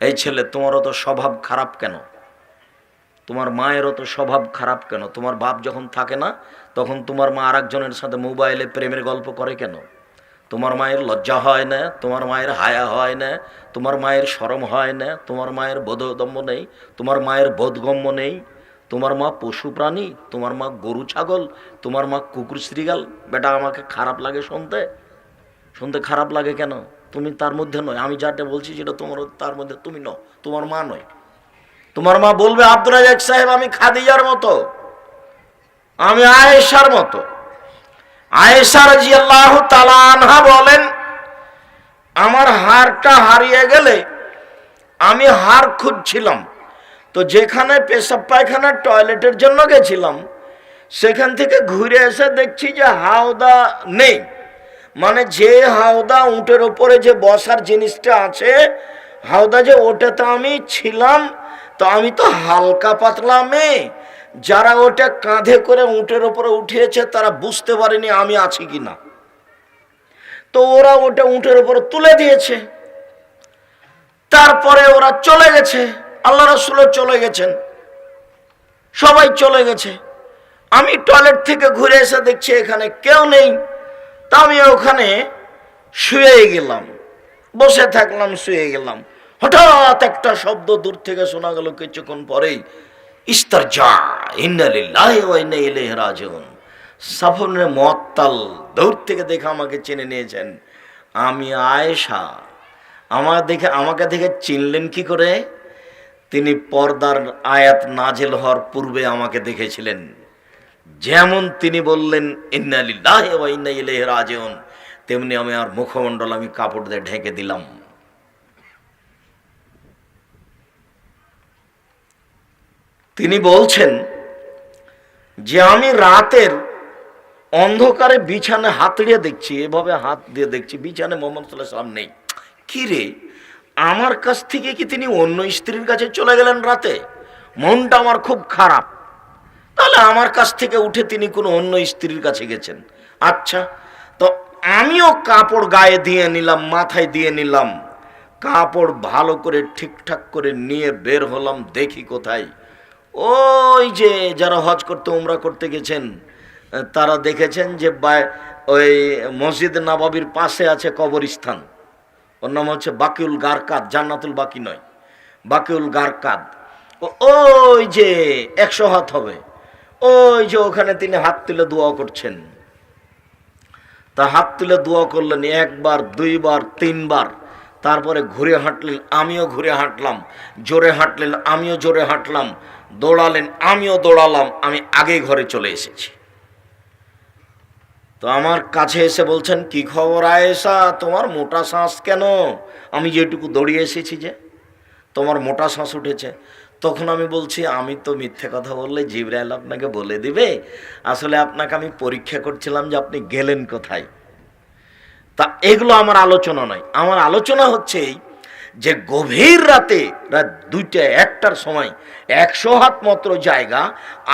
এই ছেলে, তোমারও তো স্বভাব খারাপ কেন? তোমার মায়েরও তো স্বভাব খারাপ কেন? তোমার বাপ যখন থাকে না, তখন তোমার মা আরেকজনের সাথে মোবাইলে প্রেমের গল্প করে কেন? তোমার মায়ের লজ্জা হয় না? তোমার মায়ের হায়া হয় না? তোমার মায়ের শরম হয় না? তোমার মায়ের বোধগম্য নেই? তোমার মায়ের বোধগম্য নেই? তোমার মা পশু প্রাণী? তোমার মা গরু ছাগল? তোমার মা কুকুর শ্রীগাল বেটা, আমাকে খারাপ লাগে শুনতে? শুনতে খারাপ লাগে কেন? তুমি তার মধ্যে নয়। আমি যাটা বলছি সেটা তোমার তার মধ্যে তুমি নও। তোমার মা নয়। তোমার মা বলবে আব্দুল রাজাক সাহেব, আমি খাদিজার মতো। আমি আয়েশার মতো। আয়েশা রাজি আল্লাহ আনহা বলেন, আমার হারটা হারিয়ে গেলে আমি হার খুঁজছিলাম। তো যেখানে পেশাব পায়খানার টয়লেটের জন্য গেছিলাম, সেখান থেকে ঘুরে এসে দেখছি যে হাওদা নেই। মানে যে হাওদা উটের ওপরে যে বসার জিনিসটা আছে, হাওদা যে ওটাতে আমি ছিলাম, তো আমি তো হালকা পাতলা মেয়ে। যারা ওটা কাঁধে করে উটের ওপরে উঠিয়েছে, তারা বুঝতে পারেনি আমি আছি কি না তো ওরা ওটা উটের ওপরে তুলে দিয়েছে। তারপরে ওরা চলে গেছে। আল্লাহ রসুলও চলে গেছেন। সবাই চলে গেছে। আমি টয়লেট থেকে ঘুরে এসে দেখছি এখানে কেউ নেই। তা আমি ওখানে শুয়ে গেলাম, বসে থাকলাম, শুয়ে গেলাম। হঠাৎ একটা শব্দ দূর থেকে শোনা গেল কিছুক্ষণ পরেই, ইস্তার যা রাজন সাফনের মত্তাল দূর থেকে দেখে আমাকে চিনে নিয়েছেন। আমি আয়েশা, আমার দেখে, আমাকে দেখে চিনলেন কি করে? তিনি পর্দার আয়াত নাজেল হওয়ার পূর্বে আমাকে দেখেছিলেন। যেমন তিনি বললেন রাজন তেমনি আমি আর মুখমণ্ডল, আমি কাপড় দিয়ে ঢেকে দিলাম। তিনি বলছেন যে, আমি রাতের অন্ধকারে বিছানে হাতড়িয়ে দেখছি, এভাবে হাত দিয়ে দেখছি বিছানে মোহাম্মদ নেই। কি রে, আমার কাছ থেকে কি তিনি অন্য স্ত্রীর কাছে চলে গেলেন রাতে? মনটা আমার খুব খারাপ। তাহলে আমার কাছ থেকে উঠে তিনি কোনো অন্য স্ত্রীর কাছে গেছেন। আচ্ছা তো আমিও কাপড় গায়ে দিয়ে নিলাম, মাথায় দিয়ে নিলাম। কাপড় ভালো করে ঠিকঠাক করে নিয়ে বের হলাম, দেখি কোথায়। ওই যে যারা হজ করতে, উমরা করতে গেছেন, তারা দেখেছেন যে ওই মসজিদ নবাবির পাশে আছে কবরস্থান। ওর নাম হচ্ছে বাকিউল গারকাদ, জান্নাতুল বাকি নয়, বাকিউল গারকাদ। ওই যে একশো হাত হবে। ওই যে ওখানে তিনি হাত তুলে দোয়া করছেন। তা হাত তুলে দোয়া করলেন একবার, দুইবার, তিনবার। তারপরে ঘুরে হাঁটলেন, আমিও ঘুরে হাঁটলাম। জোরে হাঁটলেন, আমিও জোরে হাঁটলাম। দৌড়ালেন, আমিও দৌড়ালাম। আমি আগে ঘরে চলে এসেছি। তো আমার কাছে এসে বলছেন, কি খবর আয়েসা তোমার মোটা শ্বাস কেন? আমি যেটুকু দৌড়িয়ে এসেছি যে। তোমার মোটা শ্বাস উঠেছে। তখন আমি বলছি, আমি তো মিথ্যে কথা বললে জিব্রাইল আপনাকে বলে দিবে। আসলে আপনাকে আমি পরীক্ষা করছিলাম যে আপনি গেলেন কোথায়। তা এগুলো আমার আলোচনা নয়। আমার আলোচনা হচ্ছে যে গভীর রাতে রাত দুইটা একটার সময় একশো হাত মাত্র জায়গা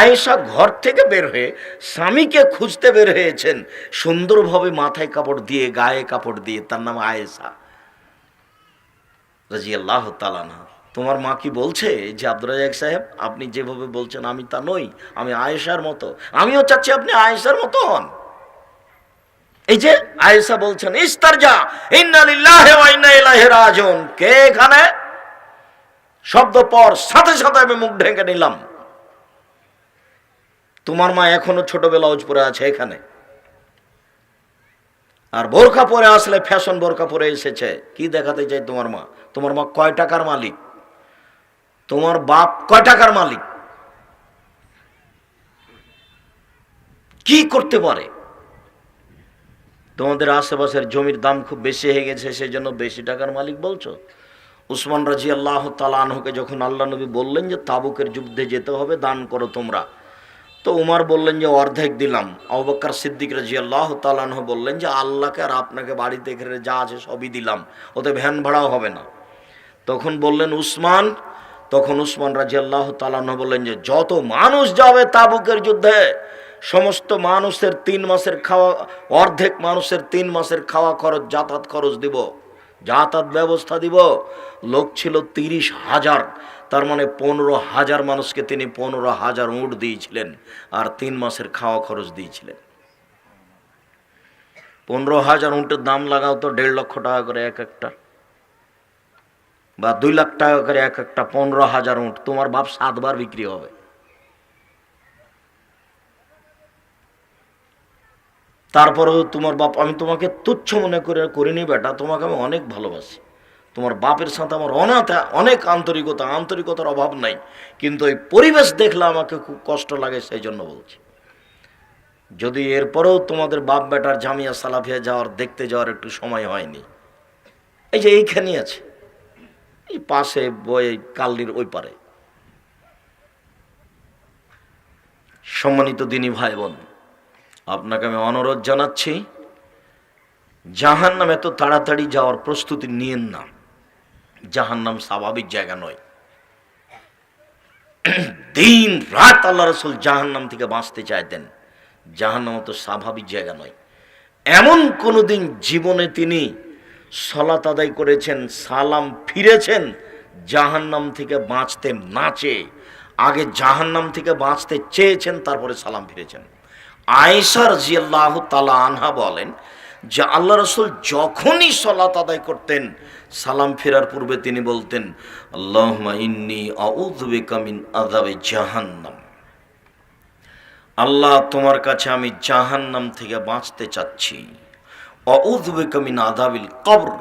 আয়েশা ঘর থেকে বের হয়ে স্বামীকে খুঁজতে বের হয়েছেন। সুন্দরভাবে মাথায় কাপড় দিয়ে, গায়ে কাপড় দিয়ে, তার নাম আয়েশা। রাজি আল্লাহ তালানা তোমার মা কি বলছে যে আব্দুল রাজাক সাহেব, আপনি যেভাবে বলছেন আমি তা নই, আমি আয়েশার মতো। আমিও চাচ্ছি আপনি আয়েশার মতো হন। এই যে আয়েশা বলছেন ইস্তার যা রাজন কে এখানে? শব্দ পর সাথে সাথে আমি মুখ ঢেকে নিলাম। তোমার মা এখনও ছোট ব্লাউজ পরে আছে এখানে। আর বোরখা পরে আসলে ফ্যাশন বোরখা পরে এসেছে। কি দেখাতে চাই তোমার মা? তোমার মা কয় টাকার মালিক? তোমার বাপ কয় টাকার মালিক? কি করতে পারে? তোমাদের আশেপাশের জমির দাম খুব বেশি হয়ে গেছে সেই জন্য বেশি টাকার মালিক বলছো? উসমান রাজি আল্লাহ তালানহকে যখন আল্লাহ নবী বললেন যে তাবুকের যুদ্ধে যেতে হবে, দান করো তোমরা। তো উমার বললেন যে, অর্ধেক দিলাম। আবাক্কার সিদ্দিক রাজি আল্লাহ তালানহ বললেন যে, আল্লাহকে আর আপনাকে বাড়িতে এখানে যা আছে সবই দিলাম, ওতে ভ্যান ভাড়াও হবে না। তখন বললেন, উসমান তখন উসমান রাজি আল্লাহ তালানহ বললেন যে, যত মানুষ যাবে তাবুকের যুদ্ধে, সমস্ত মানুষের তিন মাসের খাওয়া, অর্ধেক মানুষের তিন মাসের খাওয়া খরচ, যাতায়াত খরচ দিব, যাতায়াত ব্যবস্থা দিব। লোক ছিল তিরিশ হাজার, তার মানে পনেরো হাজার মানুষকে তিনি পনেরো হাজার উঁট দিয়েছিলেন আর তিন মাসের খাওয়া খরচ দিয়েছিলেন। পনেরো হাজার উঁটের দাম লাগাও তো দেড় লক্ষ টাকা করে এক একটা। বা দুই লাখ টাকা করে এক একটা পনেরো হাজার উঁট তোমার বাপ সাতবার বিক্রি হবে। তারপরেও তোমার বাপ, আমি তোমাকে তুচ্ছ মনে করে করিনি বেটা, তোমাকে আমি অনেক ভালোবাসি। তোমার বাপের সাথে আমার অনাথ, অনেক আন্তরিকতা, আন্তরিকতার অভাব নাই, কিন্তু এই পরিবেশ দেখলে আমাকে খুব কষ্ট লাগে, সেই জন্য বলছি। যদি এরপরেও তোমাদের বাপ বেটার জামিয়া সালাফিয়া যাওয়ার, দেখতে যাওয়ার একটু সময় হয়নি, এই যে এইখানেই আছে। এই পাশে বই কাল্লির ওই পারে। সম্মানিত দিনী ভাই বোন আপনাকে আমি অনুরোধ জানাচ্ছি জাহান নাম এত তাড়াতাড়ি যাওয়ার প্রস্তুতি নিয়েন না। জাহান নাম স্বাভাবিক জায়গা নয়। দিন রাত আল্লাহ রসুল জাহান নাম থেকে বাঁচতে চাইতেন। জাহান নাম তো স্বাভাবিক জায়গা নয়। এমন কোনো দিন জীবনে তিনি সলাত আদায় করেছেন, সালাম ফিরেছেন, জাহান্নাম থেকে বাঁচতে না চেয়ে। আগে জাহান্নাম থেকে বাঁচতে চেয়েছেন, তারপরে সালাম ফিরেছেন। আয়েশার জিয়াল্লাহ তালা আনহা বলেন যে, আল্লাহ রসুল যখনই সলাত আদায় করতেন, সালাম ফেরার পূর্বে তিনি বলতেন আল্লাহ আদাবে জাহান্নাম। আল্লাহ, তোমার কাছে আমি জাহান্নাম থেকে বাঁচতে চাচ্ছি। অউদ্বেকামিন আদাবিল কবর।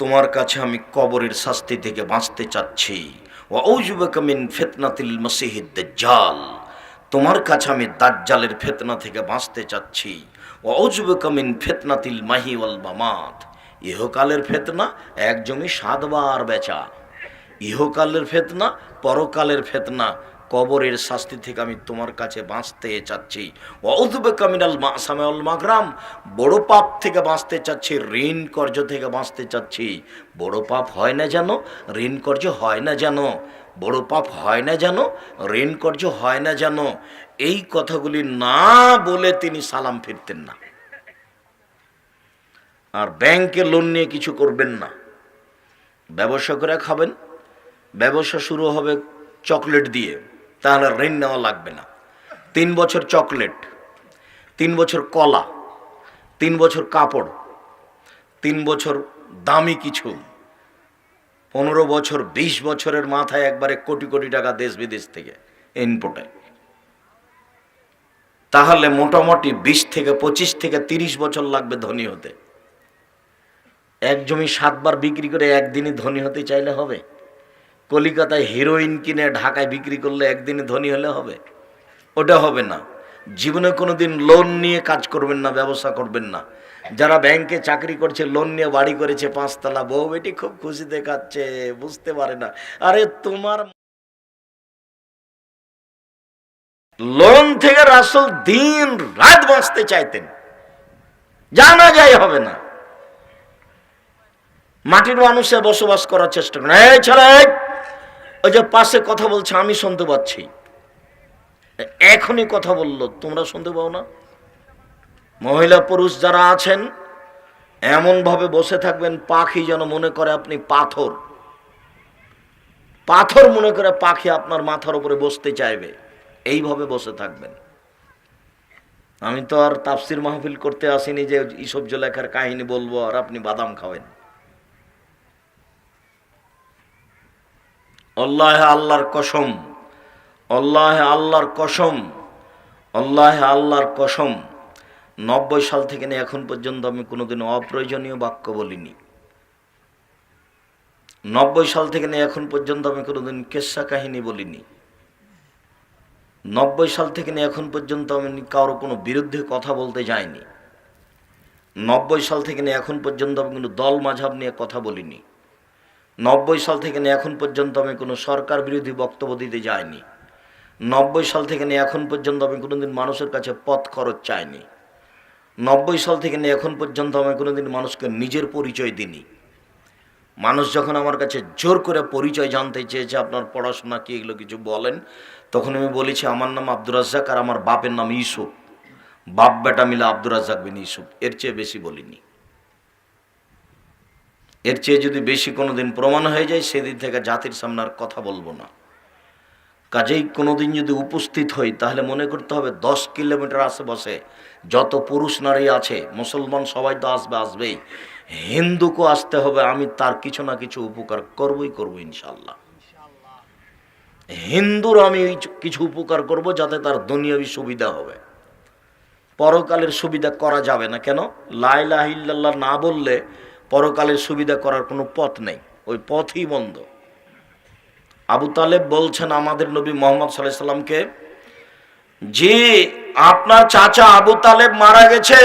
তোমার কাছে আমি কবরের শাস্তি থেকে বাঁচতে চাচ্ছি। অউজবেকামিন ফেতনাতিল মসিহিদ জাল তোমার কাছে আমি দাজ্জালের ফেতনা থেকে বাঁচতে চাচ্ছি। অউজবেকামিন ফেতনাতিল মাহি ওয়াল বামাত ইহকালের ফেতনা এক জমি সাতবার বেচা। ইহকালের ফেতনা, পরকালের ফেতনা কবরের শাস্তি থেকে আমি তোমার কাছে বাঁচতে চাচ্ছি। অউদবে কামিনাল মাসামেল মাগরাম। বড় পাপ থেকে বাঁচতে চাচ্ছি, ঋণ কর্য থেকে বাঁচতে চাচ্ছি। বড় পাপ হয় না যেন, ঋণ কর্য হয় না যেন। বড় পাপ হয় না যেন, ঋণ কর্য হয় না যেন। এই কথাগুলি না বলে তিনি সালাম ফিরতেন না। আর ব্যাংকে লোন নিয়ে কিছু করবেন না। ব্যবসা করে খাবেন। ব্যবসা শুরু হবে চকলেট দিয়ে। তাহলে ঋণ নেওয়া লাগবে না। তিন বছর চকলেট, তিন বছর কলা, তিন বছর কাপড়, তিন বছর দামি কিছু, পনেরো বছর, বিশ বছরের মাথায় একবারে কোটি কোটি টাকা দেশ বিদেশ থেকে ইনপুটে তাহলে মোটামুটি বিশ থেকে পঁচিশ থেকে তিরিশ বছর লাগবে ধনী হতে। এক জমি সাতবার বিক্রি করে একদিনই ধনী হতে চাইলে হবে? কলিকাতায় হিরোইন কিনে ঢাকায় বিক্রি করলে একদিনে ধনী হলে হবে? ওটা হবে না। জীবনে কোনো দিন লোন নিয়ে কাজ করবেন না, ব্যবসা করবেন না। যারা ব্যাংকে চাকরি করছে লোন নিয়ে বাড়ি করেছে, পাঁচতলা বউ বেটি খুব খুশি দেখাচ্ছে, বুঝতে পারে না। আরে তোমার লোন থেকে রাসল দিন রাত বাঁচতে চাইতেন। জানা যায় হবে না। মাটির মানুষে বসবাস করার চেষ্টা করেন। এই এই! ওই যে পাশে কথা বলছে, আমি শুনতে পাচ্ছি। এখনই কথা বলল, তোমরা শুনতে পাও না? মহিলা পুরুষ যারা আছেন, এমনভাবে বসে থাকবেন, পাখি যেন মনে করে আপনি পাথর। পাথর মনে করে পাখি আপনার মাথার উপরে বসতে চাইবে, এইভাবে বসে থাকবেন। আমি তো আর তাফসির মাহফিল করতে আসিনি যে ইসব লেখার কাহিনী বলব আর আপনি বাদাম খাবেন আল্লাহ আল্লাহর কসম, আল্লাহ আল্লাহর কসম, আল্লাহ আল্লাহর কসম। নব্বই সাল থেকে নিয়ে এখন পর্যন্ত আমি কোনোদিন অপ্রয়োজনীয় বাক্য বলিনি। নব্বই সাল থেকে নিয়ে এখন পর্যন্ত আমি কোনোদিন কেসা কাহিনী বলিনি। নব্বই সাল থেকে নিয়ে এখন পর্যন্ত আমি কারও কোনো বিরুদ্ধে কথা বলতে যাইনি। নব্বই সাল থেকে নিয়ে এখন পর্যন্ত আমি কোনো দল মাঝাব নিয়ে কথা বলিনি। নব্বই সাল থেকে নিয়ে এখন পর্যন্ত আমি কোনো সরকার বিরোধী বক্তব্য দিতে যাইনি। নব্বই সাল থেকে নিয়ে এখন পর্যন্ত আমি কোনোদিন মানুষের কাছে পথ খরচ চাইনি। নব্বই সাল থেকে নিয়ে এখন পর্যন্ত আমি কোনোদিন মানুষকে নিজের পরিচয় দিইনি। মানুষ যখন আমার কাছে জোর করে পরিচয় জানতে চেয়েছে, আপনার পড়াশোনা কি এগুলো কিছু বলেন, তখন আমি বলেছি, আমার নাম আব্দুর রাজ্জাক আর আমার বাপের নাম ইউসুফ। বাপ বেটা মিলে আব্দুর রাজ্জাক বিন ইউসুফ। এর চেয়ে বেশি বলিনি। এর চেয়ে যদি বেশি কোনো দিন প্রমাণ হয়ে যায়, সেদিন থেকে জাতির সামনে আর কথা বলব না। কাজেই কোনোদিন যদি উপস্থিত হই, তাহলে মনে করতে হবে দশ কিলোমিটার আশেপাশে যত পুরুষ নারী আছে, মুসলমান সবাই তো আসবে, আসবেই। হিন্দুকেও আসতে হবে, আমি তার কিছু না কিছু উপকার করবই করব ইনশাল্লাহ হিন্দুর আমি কিছু উপকার করব যাতে তার দুনিয়াবি সুবিধা হবে। পরকালের সুবিধা করা যাবে না কেন? লাইলাহিল্লাহ না বললে পরকালের সুবিধা করার কোনো পথ নেই, ওই পথই বন্ধ। আবু তালেব বলছেন, আমাদের নবী মোহাম্মদ সাল্লাহ সাল্লামকে, জি, আপনার চাচা আবু তালেব মারা গেছে।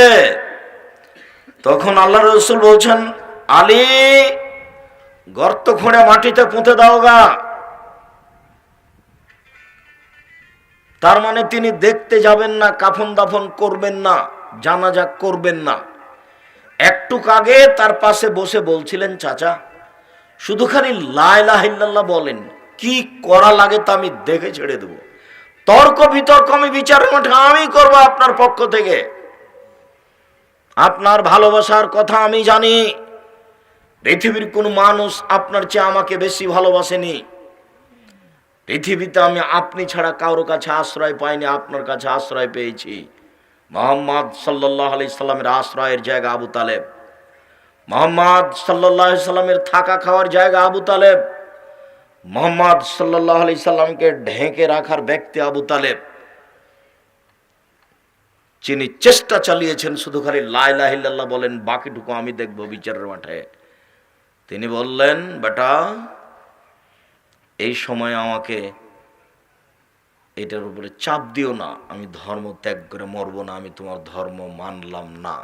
তখন আল্লাহ রসুল বলছেন, আলী, গর্ত খুঁড়ে মাটিতে পুঁতে দাও গা। তার মানে তিনি দেখতে যাবেন না, কাফন দাফন করবেন না, জানাজা করবেন না। একটু আগে তার পাশে বসে বলছিলেন, চাচা শুধু খালি লাইলাহিল্লাহ বলেন, কি করা লাগে তা আমি দেখে ছেড়ে দেব। তর্ক বিতর্ক আমি বিচার মাঠে আমি করব আপনার পক্ষ থেকে। আপনার ভালোবাসার কথা আমি জানি। পৃথিবীর কোন মানুষ আপনার চেয়ে আমাকে বেশি ভালোবাসেনি। পৃথিবীতে আমি আপনি ছাড়া কারোর কাছে আশ্রয় পাইনি, আপনার কাছে আশ্রয় পেয়েছি। মোহাম্মদ সাল্লাহ আলি সাল্লামের আশ্রয়ের জায়গা আবু তালেব। মোহাম্মদ সাল্লাহ সাল্লামের থাকা খাওয়ার জায়গা আবু তালেব। মোহাম্মদ সাল্লাহ আলি সাল্লামকে ঢেকে রাখার ব্যক্তি আবু তালেব। যিনি চেষ্টা চালিয়েছেন শুধু খালি লাইলাহিল্লাহ বলেন, বাকিটুকু আমি দেখব বিচারের মাঠে। তিনি বললেন, বেটা, এই সময় আমাকে এটার উপরে চাপ দিও না, আমি ধর্ম ত্যাগ করে মরবো না, আমি তোমার ধর্ম মানলাম না।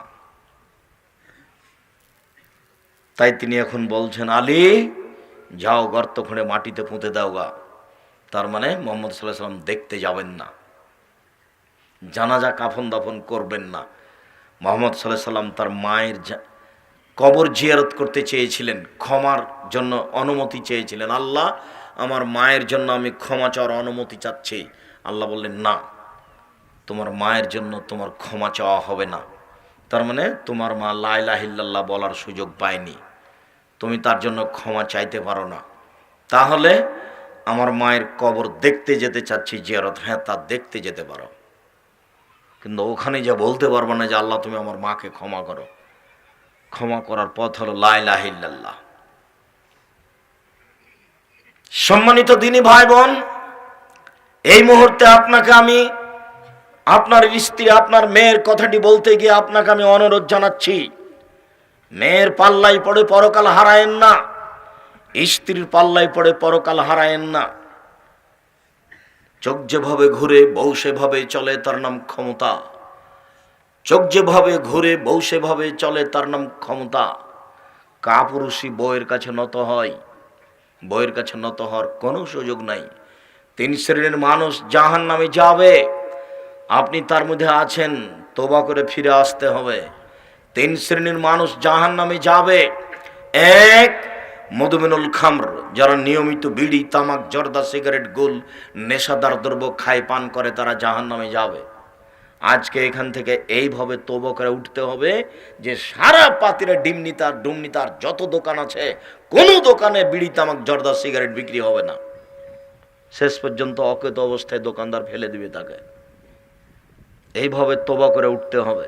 তাই তিনি এখন বলছেন, আলী, যাও গর্ত খুঁড়ে মাটিতে পুঁতে দাও গা। তার মানে মোহাম্মদ সাল্লাহ সাল্লাম দেখতে যাবেন না। জানাজা কাফন দাফন করবেন না। মোহাম্মদ সাল্লাহ সাল্লাম তার মায়ের কবর জিয়ারত করতে চেয়েছিলেন, ক্ষমার জন্য অনুমতি চেয়েছিলেন। আল্লাহ, আমার মায়ের জন্য আমি ক্ষমা চাওয়ার অনুমতি চাচ্ছি। আল্লাহ বললেন, না, তোমার মায়ের জন্য তোমার ক্ষমা চাওয়া হবে না। তার মানে তোমার মা লাইলাহিল্লাহ বলার সুযোগ পায়নি। তুমি তার জন্য ক্ষমা চাইতে পারো না। তাহলে আমার মায়ের কবর দেখতে যেতে চাচ্ছি, জিয়ারত হ্যাঁ তা দেখতে যেতে পারো। কিন্তু ওখানে যা বলতে পারব না যে আল্লাহ, তুমি আমার মাকে ক্ষমা করো। ক্ষমা করার পথ হলো লাইলাহিল্লাহ সম্মানিত দিনী ভাই বোন এই মুহূর্তে আপনাকে আমি আপনার স্ত্রী, আপনার মেয়ের কথাটি বলতে গিয়ে আপনাকে আমি অনুরোধ জানাচ্ছি। মেয়ের পাল্লাই পড়ে পরকাল হারায়েন না। স্ত্রীর পাল্লাই পড়ে পরকাল হারায়েন না। চোখ যেভাবে ঘুরে বউ সেভাবে চলে, তার নাম ক্ষমতা। চোখ যেভাবে ঘুরে বউ সেভাবে চলে, তার নাম ক্ষমতা। কাপুরুষই বউয়ের কাছে নত হয়। বউয়ের কাছে নত হওয়ার কোনো সুযোগ নাই। তিন শ্রেণির মানুষ জাহান নামে যাবে। আপনি তার মধ্যে আছেন তোবা করে ফিরে আসতে হবে। তিন শ্রেণির মানুষ জাহান নামে যাবে। এক মধুমেনুল খামর, যারা নিয়মিত বিড়ি, তামাক, জর্দা, সিগারেট, গোল, নেশাদার দ্রব্য খায়, পান করে, তারা জাহান নামে যাবে। আজকে এখান থেকে এইভাবে তোব করে উঠতে হবে যে সারা পাতিরে ডিমনিতার ডুমনিতার যত দোকান আছে, কোনো দোকানে বিড়ি, তামাক, জর্দা, সিগারেট বিক্রি হবে না। শেষ পর্যন্ত অকেত অবস্থায় দোকানদার ফেলে দিবে তাকে। এইভাবে তোবা করে উঠতে হবে।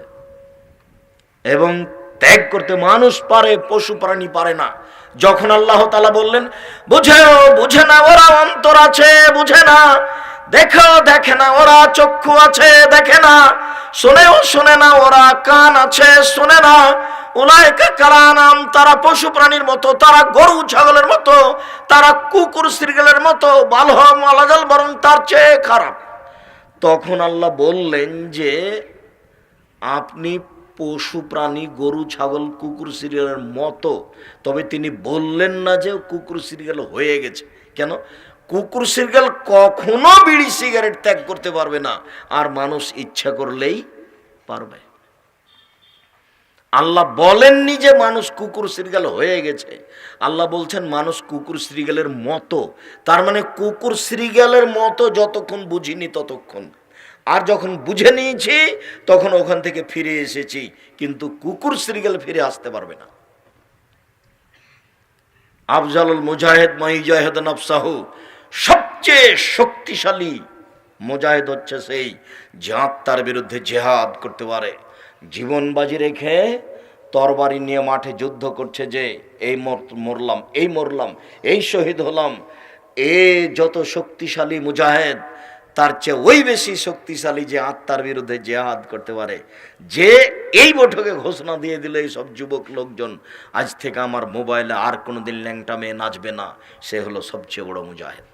এবং ত্যাগ করতে মানুষ পারে, পশু প্রাণী পারে না। যখন আল্লাহ তালা বললেন, বুঝেও, বুঝে না, ওরা অন্তর আছে, বুঝে না। দেখো, দেখে না, ওরা চক্ষু আছে, দেখে না। শোনেও, শোনে না, ওরা কান আছে, শোনে না। উলায়কা কারা নাম? তারা পশু প্রাণীর মতো, তারা গরু ছাগলের মতো, তারা কুকুর শ্রীগলের মতো বালহম আলাজাল বরং তার চেয়ে খারাপ। তখন আল্লাহ বললেন যে, আপনি পশু প্রাণী, গরু, ছাগল, কুকুর সিরিয়ালের মতো, তবে তিনি বললেন না যে কুকুর সিরিয়াল হয়ে গেছে। কেন? কুকুর সিরিয়াল কখনো বিড়ি সিগারেট ত্যাগ করতে পারবে না, আর মানুষ ইচ্ছা করলেই পারবে। আল্লাহ বলেননি যে মানুষ কুকুর শ্রীগাল হয়ে গেছে। আল্লাহ বলছেন, মানুষ কুকুর শ্রীগালের মতো। তার মানে কুকুর শ্রীগালের মতো যতক্ষণ বুঝিনি ততক্ষণ। আর যখন বুঝে নিয়েছি, তখন ওখান থেকে ফিরে এসেছি। কিন্তু কুকুর শ্রীগাল ফিরে আসতে পারবে না। আফজালুল মুজাহিদ, মাইজাহেদ নফসাহু সবচেয়ে শক্তিশালী মুজাহিদ হচ্ছে সেই, যে আত্মার বিরুদ্ধে জেহাদ করতে পারে। জীবন বাজি রেখে তরবারি নিয়ে মাঠে যুদ্ধ করছে যে, এই মরলাম এই মরলাম, এই শহীদ হলাম। এ যত শক্তিশালী মুজাহিদ, তার চেয়ে ওই বেশি শক্তিশালী যে আত্মার বিরুদ্ধে জেহাদ করতে পারে। যে এই বৈঠকে ঘোষণা দিয়ে দিল এই সব যুবক লোকজন, আজ থেকে আমার মোবাইলে আর কোনোদিন ল্যাংটা মেয়ে নাচবে না। সে হলো সবচেয়ে বড় মুজাহিদ।